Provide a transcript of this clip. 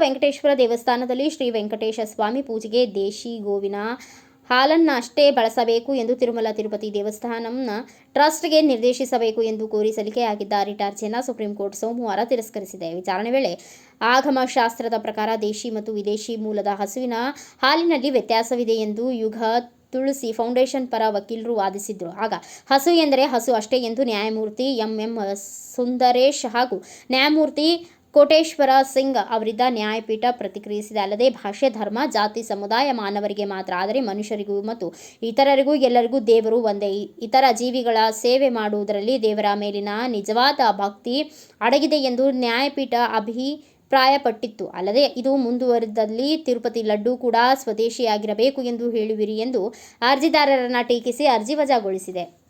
ವೆಂಕಟೇಶ್ವರ ದೇವಸ್ಥಾನದಲ್ಲಿ ಶ್ರೀ ವೆಂಕಟೇಶ ಸ್ವಾಮಿ ಪೂಜೆಗೆ ದೇಶಿ ಗೋವಿನ ಹಾಲನ್ನಷ್ಟೇ ಬಳಸಬೇಕು ಎಂದು ತಿರುಮಲ ತಿರುಪತಿ ದೇವಸ್ಥಾನಂನ ಟ್ರಸ್ಟ್ಗೆ ನಿರ್ದೇಶಿಸಬೇಕು ಎಂದು ಕೋರಿ ಸಲ್ಲಿಕೆಯಾಗಿದ್ದ ರಿಟ್ ಸುಪ್ರೀಂ ಕೋರ್ಟ್ ಸೋಮವಾರ ತಿರಸ್ಕರಿಸಿದೆ. ವಿಚಾರಣೆ ವೇಳೆ ಆಗಮಶಾಸ್ತ್ರದ ಪ್ರಕಾರ ದೇಶಿ ಮತ್ತು ವಿದೇಶಿ ಮೂಲದ ಹಸುವಿನ ಹಾಲಿನಲ್ಲಿ ವ್ಯತ್ಯಾಸವಿದೆ ಎಂದು ಯುಗ ತುಳಸಿ ಫೌಂಡೇಶನ್ ಪರ ವಕೀಲರು ವಾದಿಸಿದ್ರು. ಆಗ ಹಸು ಎಂದರೆ ಹಸು ಅಷ್ಟೇ ಎಂದು ನ್ಯಾಯಮೂರ್ತಿ ಎಂ ಎಂ ಸುಂದರೇಶ್ ಹಾಗೂ ನ್ಯಾಯಮೂರ್ತಿ ಕೋಟೇಶ್ವರ ಸಿಂಗ್ ಅವರಿದ್ದ ನ್ಯಾಯಪೀಠ ಪ್ರತಿಕ್ರಿಯಿಸಿದೆ. ಅಲ್ಲದೆ ಭಾಷೆ ಧರ್ಮ, ಜಾತಿ, ಸಮುದಾಯ ಮಾನವರಿಗೆ ಮಾತ್ರ. ಆದರೆ ಮನುಷ್ಯರಿಗೂ ಮತ್ತು ಇತರರಿಗೂ ಎಲ್ಲರಿಗೂ ದೇವರು ಒಂದೇ. ಇತರ ಜೀವಿಗಳ ಸೇವೆ ಮಾಡುವುದರಲ್ಲಿ ದೇವರ ಮೇಲಿನ ನಿಜವಾದ ಭಕ್ತಿ ಅಡಗಿದೆ ಎಂದು ನ್ಯಾಯಪೀಠ ಅಭಿಪ್ರಾಯಪಟ್ಟಿತ್ತು. ಅಲ್ಲದೆ ಇದು ಮುಂದುವರೆದಲ್ಲಿ ತಿರುಪತಿ ಲಡ್ಡು ಕೂಡ ಸ್ವದೇಶಿಯಾಗಿರಬೇಕು ಎಂದು ಹೇಳುವಿರಿ ಎಂದು ಅರ್ಜಿದಾರರನ್ನ ಟೀಕಿಸಿ ಅರ್ಜಿ ವಜಾಗೊಳಿಸಿದೆ.